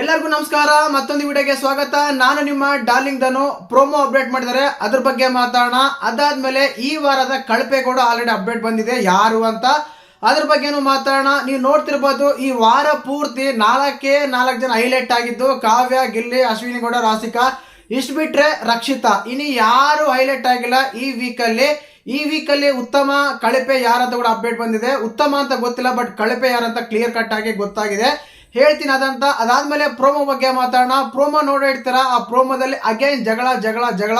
ಎಲ್ಲರಿಗೂ ನಮಸ್ಕಾರ, ಮತ್ತೊಂದು ವಿಡಿಯೋಗೆ ಸ್ವಾಗತ. ನಾನು ನಿಮ್ಮ ಡಾರ್ಲಿಂಗ್ ದನು ಪ್ರೋಮೋ ಅಪ್ಡೇಟ್ ಮಾಡಿದ್ದಾರೆ. ಅದ್ರ ಬಗ್ಗೆ ಮಾತಾಡೋಣ. ಅದಾದ್ಮೇಲೆ ಈ ವಾರದ ಕಳಪೆ ಕೂಡ ಆಲ್ರೆಡಿ ಅಪ್ಡೇಟ್ ಬಂದಿದೆ. ಯಾರು ಅಂತ ಅದ್ರ ಬಗ್ಗೆನೂ ಮಾತಾಡೋಣ. ನೀವು ನೋಡ್ತಿರ್ಬೋದು, ಈ ವಾರ ಪೂರ್ತಿ ನಾಲ್ಕೇ ನಾಲ್ಕು ಜನ ಹೈಲೈಟ್ ಆಗಿದ್ದು, ಕಾವ್ಯ, ಗಿಲ್ಲಿ, ಅಶ್ವಿನಿ ಗೌಡ ರಾಸಿಕಾ ಇಷ್ಟು ಬಿಟ್ರೆ ರಕ್ಷಿತಾ. ಇನ್ನು ಯಾರು ಹೈಲೈಟ್ ಆಗಿಲ್ಲ ಈ ವೀಕಲ್ಲಿ ಈ ವೀಕಲ್ಲಿ ಉತ್ತಮ ಕಳಪೆ ಯಾರಂತ ಕೂಡ ಅಪ್ಡೇಟ್ ಬಂದಿದೆ. ಉತ್ತಮ ಅಂತ ಗೊತ್ತಿಲ್ಲ ಬಟ್ ಕಳಪೆ ಯಾರಂತ ಕ್ಲಿಯರ್ ಕಟ್ ಆಗಿ ಗೊತ್ತಾಗಿದೆ. ಹೇಳ್ತೀನಿ ಅದಂತ. ಅದಾದ್ಮೇಲೆ ಪ್ರೋಮೋ ಬಗ್ಗೆ ಮಾತಾಡೋಣ. ಪ್ರೋಮೋ ನೋಡಿರ್ತೀರ ಆ ಪ್ರೋಮೋದಲ್ಲಿ ಅಗೇನ್ ಜಗಳ ಜಗಳ ಜಗಳ.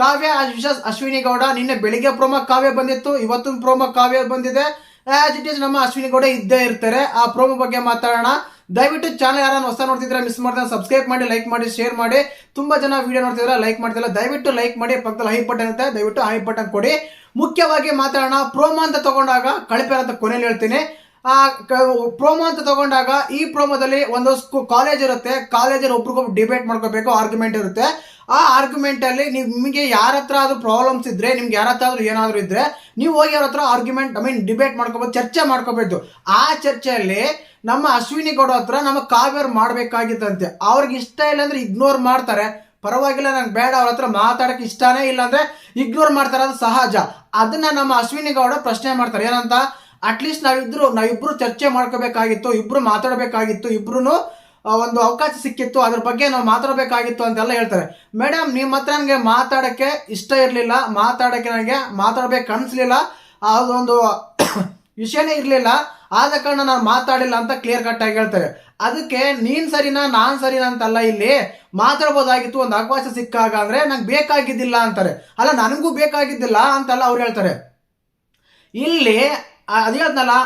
ಕಾವ್ಯ ವಿಶ್ವಾಸ್ ಅಶ್ವಿನಿ ಗೌಡ. ನಿನ್ನೆ ಬೆಳಿಗ್ಗೆ ಪ್ರೋಮೋ ಕಾವ್ಯ ಬಂದಿತ್ತು. ಇವತ್ತು ಪ್ರೋಮೋ ಕಾವ್ಯ ಬಂದಿದೆ. ಆಸ್ ಇಟ್ ಈಸ್ ನಮ್ಮ ಅಶ್ವಿನಿ ಗೌಡ ಇದ್ದೇ ಇರ್ತಾರೆ. ಆ ಪ್ರೋಮೋ ಬಗ್ಗೆ ಮಾತಾಡೋಣ. ದಯವಿಟ್ಟು ಚಾನಲ್ ಯಾರನ್ನು ಹೊಸ ನೋಡ್ತಿದ್ರೆ ಮಿಸ್ ಮಾಡ್ತಾರೆ ಸಬ್ಸ್ಕ್ರೈಬ್ ಮಾಡಿ ಲೈಕ್ ಮಾಡಿ ಶೇರ್ ಮಾಡಿ. ತುಂಬಾ ಜನ ವಿಡಿಯೋ ನೋಡ್ತಿದ್ರೆ ಲೈಕ್ ಮಾಡ್ತಿಲ್ಲ. ದಯವಿಟ್ಟು ಲೈಕ್ ಮಾಡಿ. ಪಕ್ಕದಲ್ಲಿ ಹೈ ಬಟನ್ ಇರುತ್ತೆ. ದಯವಿಟ್ಟು ಹೈ ಬಟನ್ ಕೊಡಿ. ಮುಖ್ಯವಾಗಿ ಮಾತಾಡೋಣ. ಪ್ರೋಮೋ ಅಂತ ತಗೊಂಡಾಗ ಕಳಪೆ ಅಂತ ಕೊನೆಯಲ್ಲಿ ಹೇಳ್ತೀನಿ. ಆ ಪ್ರೋಮೋ ಅಂತ ತಗೊಂಡಾಗ ಈ ಪ್ರೋಮೋದಲ್ಲಿ ಒಂದು ಕಾಲೇಜ್ ಇರುತ್ತೆ. ಕಾಲೇಜಲ್ಲಿ ಒಬ್ರಿಗೊಬ್ರು ಡಿಬೇಟ್ ಮಾಡ್ಕೋಬೇಕು ಆರ್ಗ್ಯುಮೆಂಟ್ ಇರುತ್ತೆ. ಆ ಆರ್ಗ್ಯುಮೆಂಟ್ ಅಲ್ಲಿ ನಿಮಗೆ ಯಾರ ಹತ್ರ ಆದ್ರೂ ಪ್ರಾಬ್ಲಮ್ಸ್ ಇದ್ರೆ, ನಿಮ್ಗೆ ಯಾರ ಹತ್ರ ಆದ್ರೂ ಏನಾದ್ರು ಇದ್ರೆ, ನೀವು ಹೋಗಿ ಅವ್ರ ಹತ್ರ ಆರ್ಗ್ಯುಮೆಂಟ್ ಐ ಮೀನ್ ಡಿಬೇಟ್ ಮಾಡ್ಕೋಬೋದು, ಚರ್ಚೆ ಮಾಡ್ಕೋಬೇಕು ಆ ಚರ್ಚೆಯಲ್ಲಿ ನಮ್ಮ ಅಶ್ವಿನಿ ಗೌಡ ಹತ್ರ ನಮ್ಮ ಕಾವ್ಯರ್ ಮಾಡ್ಬೇಕಾಗಿತ್ತಂತೆ. ಅವ್ರಿಗೆ ಇಷ್ಟ ಇಲ್ಲ ಅಂದ್ರೆ ಇಗ್ನೋರ್ ಮಾಡ್ತಾರೆ. ಪರವಾಗಿಲ್ಲ, ನಂಗೆ ಬೇಡ, ಅವ್ರ ಹತ್ರ ಮಾತಾಡಕ್ಕೆ ಇಷ್ಟನೇ ಇಲ್ಲ ಅಂದ್ರೆ ಇಗ್ನೋರ್ ಮಾಡ್ತಾರೆ, ಅದು ಸಹಜ. ಅದನ್ನ ನಮ್ಮ ಅಶ್ವಿನಿ ಗೌಡ ಪ್ರಶ್ನೆ ಮಾಡ್ತಾರೆ. ಏನಂತ? ಅಟ್ಲೀಸ್ಟ್ ನಾವಿಬ್ರು ನಾವಿಬ್ರು ಚರ್ಚೆ ಮಾಡ್ಕೋಬೇಕಾಗಿತ್ತು, ಇಬ್ರು ಮಾತಾಡಬೇಕಾಗಿತ್ತು ಇಬ್ರು ಒಂದು ಅವಕಾಶ ಸಿಕ್ಕಿತ್ತು. ಅದ್ರ ಬಗ್ಗೆ ನಾವು ಮಾತಾಡಬೇಕಾಗಿತ್ತು ಅಂತೆಲ್ಲ ಹೇಳ್ತಾರೆ. ಮೇಡಮ್ ನಿಮ್ಮ ಹತ್ರ ನನಗೆ ಮಾತಾಡಕ್ಕೆ ಇಷ್ಟ ಇರಲಿಲ್ಲ, ಮಾತಾಡಕ್ಕೆ ನನಗೆ ಮಾತಾಡಬೇಕು ಅನ್ಸ್ಲಿಲ್ಲ. ಅದೊಂದು ವಿಷಯನೇ ಇರಲಿಲ್ಲ. ಆದ ಕಾರಣ ನಾನು ಮಾತಾಡಿಲ್ಲ ಅಂತ ಕ್ಲಿಯರ್ ಕಟ್ ಆಗಿ ಹೇಳ್ತಾರೆ. ಅದಕ್ಕೆ ನೀನ್ ಸರಿನಾ, ನಾನು ಸರಿನಾ ಅಂತಲ್ಲ ಇಲ್ಲಿ? ಮಾತಾಡ್ಬೋದಾಗಿತ್ತು, ಒಂದು ಅವಕಾಶ ಸಿಕ್ಕಾಗ ಅಂದ್ರೆ ನಂಗೆ ಬೇಕಾಗಿದ್ದಿಲ್ಲ ಅಂತಾರೆ. ಅಲ್ಲ, ನನಗೂ ಬೇಕಾಗಿದ್ದಿಲ್ಲ ಅಂತೆಲ್ಲ ಅವ್ರು ಹೇಳ್ತಾರೆ. ಇಲ್ಲಿ ಅದ್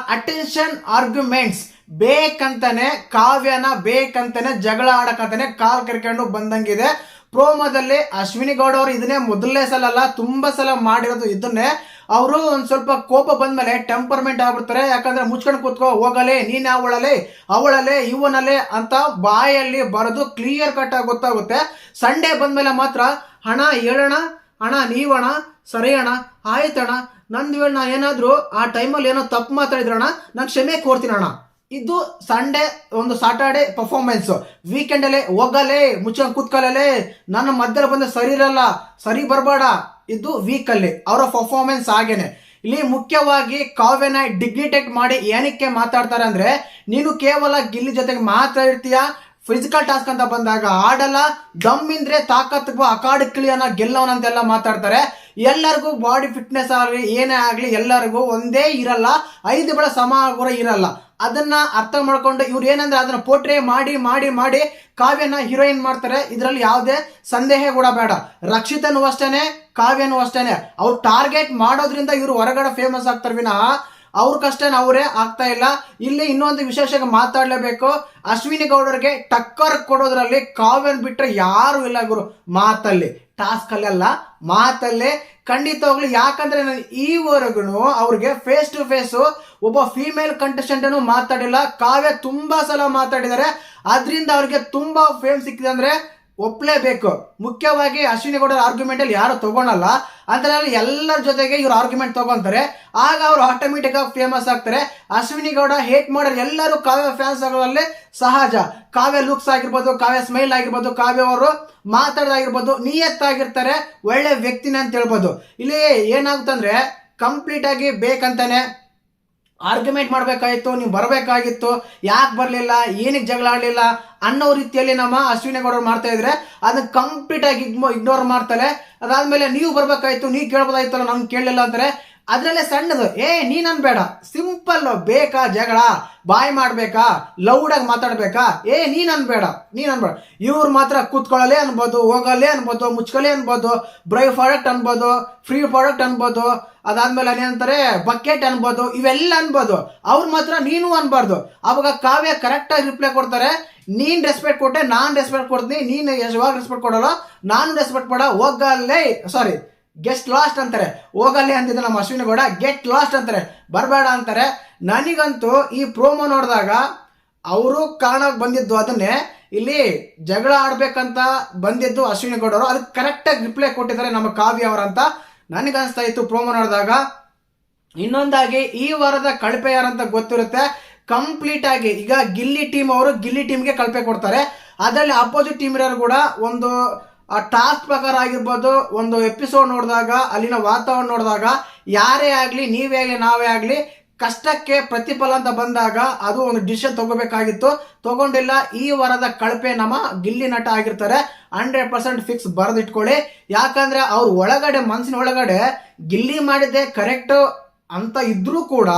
ಅಟೆನ್ಷನ್ ಆರ್ಗ್ಯುಮೆಂಟ್ಸ್ ಬೇಕಂತಾನೆ ಕಾವ್ಯನ, ಬೇಕಂತಾನೆ ಜಗಳ ಆಡಕಂತಾನೆ ಕಾಲ್ ಕರ್ಕೊಂಡು ಬಂದಂಗಿದೆ. ಪ್ರೋಮೋದಲ್ಲಿ ಅಶ್ವಿನಿ ಗೌಡ ಅವರು ಇದನ್ನೇ ಮೊದಲನೇ ಸಲ ಅಲ್ಲ ತುಂಬಾ ಸಲ ಮಾಡಿರೋದು ಇದನ್ನೇ. ಅವರು ಒಂದ್ ಸ್ವಲ್ಪ ಕೋಪ ಬಂದ್ಮೇಲೆ ಟೆಂಪರ್ಮೆಂಟ್ ಆಗ್ಬಿಡ್ತಾರೆ. ಯಾಕಂದ್ರೆ ಮುಚ್ಕೊಂಡು ಕೂತ್ಕೋ, ಹೋಗಲೇ, ನೀನ್ ಅವಳಲೆ ಅವಳಲೆ ಇವನಲೆ ಅಂತ ಬಾಯಲ್ಲಿ ಬರೆದು ಕ್ಲಿಯರ್ ಕಟ್ ಆಗಿ ಗೊತ್ತಾಗುತ್ತೆ. ಸಂಡೇ ಬಂದ್ಮೇಲೆ ಮಾತ್ರ, ಹಣ ಹೇಳೋಣ ಅಣ್ಣ ನೀವಣ ಸರಿ ಅಣ್ಣ ಆಯ್ತಣ ನಂದು ವೇಳೆ ನಾ ಏನಾದರೂ ಆ ಟೈಮಲ್ಲಿ ಏನೋ ತಪ್ಪು ಮಾತಾಡಿದ್ರಣ ನಾನು ಕ್ಷಮೆ ಕೋರ್ತೀನಿ ಅಣ್ಣ ಇದು ಸಂಡೇ ಒಂದು ಸಾಟರ್ಡೆ ಪರ್ಫಾರ್ಮೆನ್ಸ್ ವೀಕೆಂಡಲ್ಲೇ ಹೋಗಲೇ, ಮುಚ್ಕೊಂಡು ಕೂತ್ಕೊಳ್ಳಲೇ. ನನ್ನ ಮಧ್ಯದಲ್ಲಿ ಬಂದ ಸರಿ ಇರಲ್ಲ, ಸರಿ ಬರಬೇಡ. ಇದು ವೀಕಲ್ಲಿ ಅವರ ಪರ್ಫಾರ್ಮೆನ್ಸ್ ಹಾಗೇನೆ. ಇಲ್ಲಿ ಮುಖ್ಯವಾಗಿ ಕಾವ್ಯನ ಡಿಗ್ನಿಟೇಟ್ ಮಾಡಿ ಏನಕ್ಕೆ ಮಾತಾಡ್ತಾರೆ ಅಂದ್ರೆ, ನೀನು ಕೇವಲ ಗಿಲ್ಲಿ ಜೊತೆಗೆ ಮಾತಾಡ್ತೀಯ ಫಿಸಿಕಲ್ ಟಾಸ್ಕ್ ಅಂತ ಬಂದಾಗ ಆಡಲ್ಲ ದಮ್ ಇಂದ್ರೆ ತಾಕತ್ ಅಕಾಡ್ ಅಂತ ಗೆಲ್ಲವನಂತೆಲ್ಲ ಮಾತಾಡ್ತಾರೆ. ಎಲ್ಲರಿಗೂ ಬಾಡಿ ಫಿಟ್ನೆಸ್ ಆಗಲಿ, ಏನೇ ಆಗಲಿ, ಎಲ್ಲರಿಗೂ ಒಂದೇ ಇರಲ್ಲ. ಐದು ಬೆಳ ಸಮ ಕೂಡ ಇರಲ್ಲ. ಅದನ್ನ ಅರ್ಥ ಮಾಡ್ಕೊಂಡು ಇವ್ರು ಏನಂದ್ರೆ ಅದನ್ನ ಪೋಟ್ರೆ ಮಾಡಿ ಮಾಡಿ ಮಾಡಿ ಕಾವ್ಯನ ಹೀರೋಯಿನ್ ಮಾಡ್ತಾರೆ. ಇದರಲ್ಲಿ ಯಾವುದೇ ಸಂದೇಹ ಕೂಡ ಬೇಡ. ರಕ್ಷಿತನೂ ಅಷ್ಟೇನೆ, ಕಾವ್ಯನೂ ಅಷ್ಟೇನೆ. ಅವ್ರು ಟಾರ್ಗೆಟ್ ಮಾಡೋದ್ರಿಂದ ಇವರು ಹೊರಗಡೆ ಫೇಮಸ್ ಆಗ್ತಾರೆ ವಿನಃ ಅವ್ರ ಕಷ್ಟ ಅವರೇ ಆಗ್ತಾ ಇಲ್ಲ. ಇಲ್ಲಿ ಇನ್ನೊಂದು ವಿಶೇಷ ಮಾತಾಡಲೇಬೇಕು. ಅಶ್ವಿನಿ ಗೌಡರಿಗೆ ಟಕ್ಕರ್ ಕೊಡೋದ್ರಲ್ಲಿ ಕಾವ್ಯನ್ ಬಿಟ್ರೆ ಯಾರು ಇಲ್ಲ ಗುರು. ಮಾತಲ್ಲಿ. ಟಾಸ್ಕ್ ಅಲ್ಲ ಮಾತಲ್ಲೇ. ಖಂಡಿತವಾಗ್ಲು ಯಾಕಂದ್ರೆ ನಾನು ಈವರೆಗೂ ಅವ್ರಿಗೆ ಫೇಸ್ ಟು ಫೇಸ್ ಒಬ್ಬ ಫೀಮೇಲ್ ಕಂಟೆಸ್ಟೆಂಟ್ ಮಾತಾಡಿಲ್ಲ. ಕಾವ್ಯ ತುಂಬಾ ಸಲ ಮಾತಾಡಿದ್ದಾರೆ. ಅದರಿಂದ ಅವ್ರಿಗೆ ತುಂಬಾ ಫೇಮ್ ಸಿಕ್ಕಿದೆ ಅಂದ್ರೆ ಒಪ್ಲೇಬೇಕು. ಮುಖ್ಯವಾಗಿ ಅಶ್ವಿನಿ ಗೌಡರ ಆರ್ಗ್ಯುಮೆಂಟ್ ಅಲ್ಲಿ ಯಾರು ತಗೊಳಲ್ಲ. ಅದರಲ್ಲಿ ಎಲ್ಲರ ಜೊತೆಗೆ ಇವ್ರು ಆರ್ಗ್ಯುಮೆಂಟ್ ತಗೊಂತಾರೆ. ಆಗ ಅವರು ಆಟೋಮೆಟಿಕ್ ಆಗಿ ಫೇಮಸ್ ಆಗ್ತಾರೆ. ಅಶ್ವಿನಿ ಗೌಡ ಹೇಟ್ ಮಾಡೋರು ಎಲ್ಲರೂ ಕಾವ್ಯ ಫ್ಯಾನ್ಸ್ ಆಗೋದ್ರಲ್ಲಿ ಸಹಜ. ಕಾವ್ಯ ಲುಕ್ಸ್ ಆಗಿರ್ಬೋದು, ಕಾವ್ಯ ಸ್ಮೈಲ್ ಆಗಿರ್ಬೋದು, ಕಾವ್ಯ ಅವರು ಮಾತಾಡೋದಾಗಿರ್ಬೋದು, ನಿಯತ್ತಾಗಿರ್ತಾರೆ, ಒಳ್ಳೆ ವ್ಯಕ್ತಿನೇ ಅಂತ ಹೇಳ್ಬೋದು. ಇಲ್ಲಿ ಏನಾಗುತ್ತಂದ್ರೆ ಕಂಪ್ಲೀಟ್ ಆಗಿ ಬೇಕಂತಾನೆ ಆರ್ಗ್ಯುಮೆಂಟ್ ಮಾಡಬೇಕಾಗಿತ್ತು ನೀವು ಬರಬೇಕಾಗಿತ್ತು, ಯಾಕೆ ಬರಲಿಲ್ಲ, ಏನಕ್ಕೆ ಜಗಳ ಆಡಲಿಲ್ಲ ಅನ್ನೋ ರೀತಿಯಲ್ಲಿ ನಮ್ಮ ಅಶ್ವಿನಿ ಗೌಡರು ಮಾಡ್ತಾ ಇದ್ರೆ ಅದನ್ನ ಕಂಪ್ಲೀಟ್ ಆಗಿ ಇಗ್ನೋರ್ ಮಾಡ್ತಾರೆ ಅದಾದ್ಮೇಲೆ ನೀವು ಬರ್ಬೇಕಾಯ್ತು, ನೀವು ಕೇಳ್ಬೋದಾಯ್ತಲ್ಲ, ನಮ್ಗೆ ಕೇಳಲಿಲ್ಲ ಅಂತಾರೆ ಅದ್ರಲ್ಲೇ ಸಣ್ಣದು, ಏ ನೀನನ್ ಬೇಡ ಸಿಂಪಲ್ ಬೇಕಾ, ಜಗಳ? ಬಾಯ್ ಮಾಡ್ಬೇಕಾ? ಲೌಡಾಗಿ ಮಾತಾಡ್ಬೇಕಾ? ಏ, ನೀನು ಅನ್ಬೇಡ. ನೀನು ಅನ್ಬೇಡ. ಇವ್ರು ಮಾತ್ರ ಕೂತ್ಕೊಳ್ಳಲೇ ಅನ್ಬೋದು, ಹೋಗಲೇ ಅನ್ಬೋದು ಮುಚ್ಕೊಳ್ಳೇ ಅನ್ಬೋದು ಬ್ರೈ ಪ್ರಾಡಕ್ಟ್ ಅನ್ಬೋದು ಫ್ರೀ ಪ್ರಾಡಕ್ಟ್ ಅನ್ಬೋದು, ಅದಾದ್ಮೇಲೆ ಏನಂತಾರೆ ಬಕೆಟ್ ಅನ್ಬೋದು, ಇವೆಲ್ಲ ಅನ್ಬೋದು. ಅವ್ರು ಮಾತ್ರ ನೀನು ಅನ್ಬಾರ್ದು. ಅವಾಗ ಕಾವ್ಯ ಕರೆಕ್ಟಾಗಿ ರಿಪ್ಲೈ ಕೊಡ್ತಾರೆ. ನೀನ್ ರೆಸ್ಪೆಕ್ಟ್ ಕೊಟ್ಟೆ, ನಾನ್ ರೆಸ್ಪೆಕ್ಟ್ ಕೊಡ್ತೀನಿ. ನೀನು ಯಾವಾಗ ರೆಸ್ಪೆಕ್ಟ್ ಕೊಡಲ್ಲ. ನಾನು ರೆಸ್ಪೆಕ್ಟ್ ಕೊಡ ಹೋಗಲ್ಲೇ ಸಾರಿ ಗೆಸ್ಟ್ ಲಾಸ್ಟ್ ಅಂತಾರೆ. ಹೋಗಲ್ಲಿ ಅಂತಿದ್ದ ನಮ್ಮ ಅಶ್ವಿನಿ ಗೌಡ. ಗೆಟ್ ಲಾಸ್ಟ್ ಅಂತಾರೆ. ಬರಬೇಡ ಅಂತಾರೆ. ನನಗಂತೂ ಈ ಪ್ರೋಮೋ ನೋಡಿದಾಗ ಅವರು ಕಾರಣಕ್ಕೆ ಬಂದಿದ್ದು ಅದನ್ನೇ. ಇಲ್ಲಿ ಜಗಳ ಆಡ್ಬೇಕಂತ ಬಂದಿದ್ದು ಅಶ್ವಿನಿ ಗೌಡ ಅವರು ಅದಕ್ಕೆ ಕರೆಕ್ಟಾಗಿ ರಿಪ್ಲೈ ಕೊಟ್ಟಿದ್ದಾರೆ ನಮ್ಮ ಕಾವ್ಯ ಅವರಂತ ನನಗನ್ಸ್ತಾ ಇತ್ತು ಪ್ರೋಮೋ ನೋಡಿದಾಗ. ಇನ್ನೊಂದಾಗಿ ಈ ವಾರದ ಕಳಪೆ ಯಾರಂತ ಗೊತ್ತಿರುತ್ತೆ. ಕಂಪ್ಲೀಟ್ ಆಗಿ ಈಗ ಗಿಲ್ಲಿ ಟೀಮ್ ಅವರು ಗಿಲ್ಲಿ ಟೀಮ್ಗೆ ಕಳಪೆ ಕೊಡ್ತಾರೆ. ಅದರಲ್ಲಿ ಅಪೋಸಿಟ್ ಟೀಮ್ ಇರೋರು ಕೂಡ ಒಂದು ಟಾಸ್ಕ್ ಪ್ರಕಾರ ಆಗಿರ್ಬೋದು ಒಂದು ಎಪಿಸೋಡ್ ನೋಡಿದಾಗ ಅಲ್ಲಿನ ವಾತಾವರಣ ನೋಡಿದಾಗ ಯಾರೇ ಆಗಲಿ ನೀವೇ ಆಗಲಿ ನಾವೇ ಆಗಲಿ ಕಷ್ಟಕ್ಕೆ ಪ್ರತಿಫಲ ಅಂತ ಬಂದಾಗ ಅದು ಒಂದು ಡಿಸಿಷನ್ ತಗೋಬೇಕಾಗಿತ್ತು. ತಗೊಂಡಿಲ್ಲ ಈ ವಾರದ ಕಳಪೆ ನಮ್ಮ ಗಿಲ್ಲಿ ನಟ ಆಗಿರ್ತಾರೆ. ಹಂಡ್ರೆಡ್ ಪರ್ಸೆಂಟ್ ಫಿಕ್ಸ್ ಬರೆದಿಟ್ಕೊಳ್ಳಿ. ಯಾಕಂದ್ರೆ ಅವ್ರ ಒಳಗಡೆ ಮನಸ್ಸಿನ ಒಳಗಡೆ ಗಿಲ್ಲಿ ಮಾಡಿದ್ದೆ ಕರೆಕ್ಟ್ ಅಂತ ಇದ್ರೂ ಕೂಡ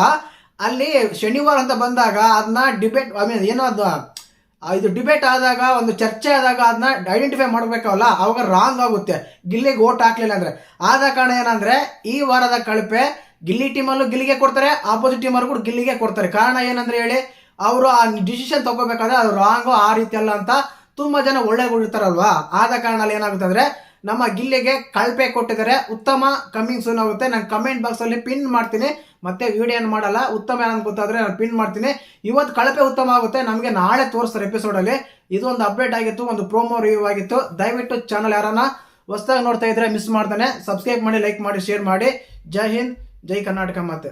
ಅಲ್ಲಿ ಶನಿವಾರ ಅಂತ ಬಂದಾಗ ಅದನ್ನ ಡಿಬೇಟ್ ಐ ಮೀನ್ ಏನೋ ಅದು ಆ, ಇದು ಡಿಬೇಟ್ ಆದಾಗ, ಒಂದು ಚರ್ಚೆ ಆದಾಗ ಅದನ್ನ ಐಡೆಂಟಿಫೈ ಮಾಡಬೇಕಲ್ಲ ಅವಾಗ ರಾಂಗ್ ಆಗುತ್ತೆ. ಗಿಲ್ಲಿಗೆ ಓಟ್ ಹಾಕ್ಲಿಲ್ಲ ಅಂದ್ರೆ. ಆದ ಕಾರಣ ಏನಂದ್ರೆ, ಈ ವಾರದ ಕಳಪೆ ಗಿಲ್ಲಿ ಟೀಮಲ್ಲೂ ಗಿಲ್ಲಿಗೆ ಕೊಡ್ತಾರೆ ಆಪೋಸಿಟ್ ಟೀಮಲ್ಲೂ ಕೂಡ ಗಿಲ್ಲಿಗೆ ಕೊಡ್ತಾರೆ. ಕಾರಣ ಏನಂದ್ರೆ ಹೇಳಿ, ಅವರು ಆ ಡಿಸಿಷನ್ ತಗೋಬೇಕಾದ್ರೆ ಅದು ರಾಂಗು ಆ ರೀತಿ ಅಲ್ಲ ಅಂತ ತುಂಬಾ ಜನ ಒಳ್ಳೆ ಒಳ್ಳೆಗಳಿರ್ತಾರಲ್ವಾ ಆದ ಕಾರಣ ಏನಾಗುತ್ತೆ ಅಂದ್ರೆ ನಮ್ಮ ಗಿಲ್ಲಿಗೆ ಕಳಪೆ ಕೊಟ್ಟಿದ್ದಾರೆ. ಉತ್ತಮ ಕಮ್ಮಿಂಗ್ ಸೂನ್ ಆಗುತ್ತೆ. ನಾನು ಕಮೆಂಟ್ ಬಾಕ್ಸಲ್ಲಿ ಪಿನ್ ಮಾಡ್ತೀನಿ. ಮತ್ತೆ ವಿಡಿಯೋ ಏನು ಮಾಡಲ್ಲ. ಉತ್ತಮ ಏನಂತ ಗೊತ್ತಾದರೆ ನಾನು ಪಿನ್ ಮಾಡ್ತೀನಿ. ಇವತ್ತು ಕಳಪೆ ಉತ್ತಮ ಆಗುತ್ತೆ. ನಮಗೆ ನಾಳೆ ತೋರಿಸ್ತಾರೆ ಎಪಿಸೋಡಲ್ಲಿ ಇದು ಒಂದು ಅಪ್ಡೇಟ್ ಆಗಿತ್ತು, ಒಂದು ಪ್ರೋಮೋ ರಿವ್ಯೂ ಆಗಿತ್ತು. ದಯವಿಟ್ಟು ಚಾನಲ್ ಯಾರನ್ನ ಹೊಸದಾಗಿ ನೋಡ್ತಾ ಇದ್ರೆ ಮಿಸ್ ಮಾಡ್ತಾನೆ ಸಬ್ಸ್ಕ್ರೈಬ್ ಮಾಡಿ ಲೈಕ್ ಮಾಡಿ ಶೇರ್ ಮಾಡಿ. ಜೈ ಹಿಂದ್, ಜೈ ಕರ್ನಾಟಕ ಮಾತೆ.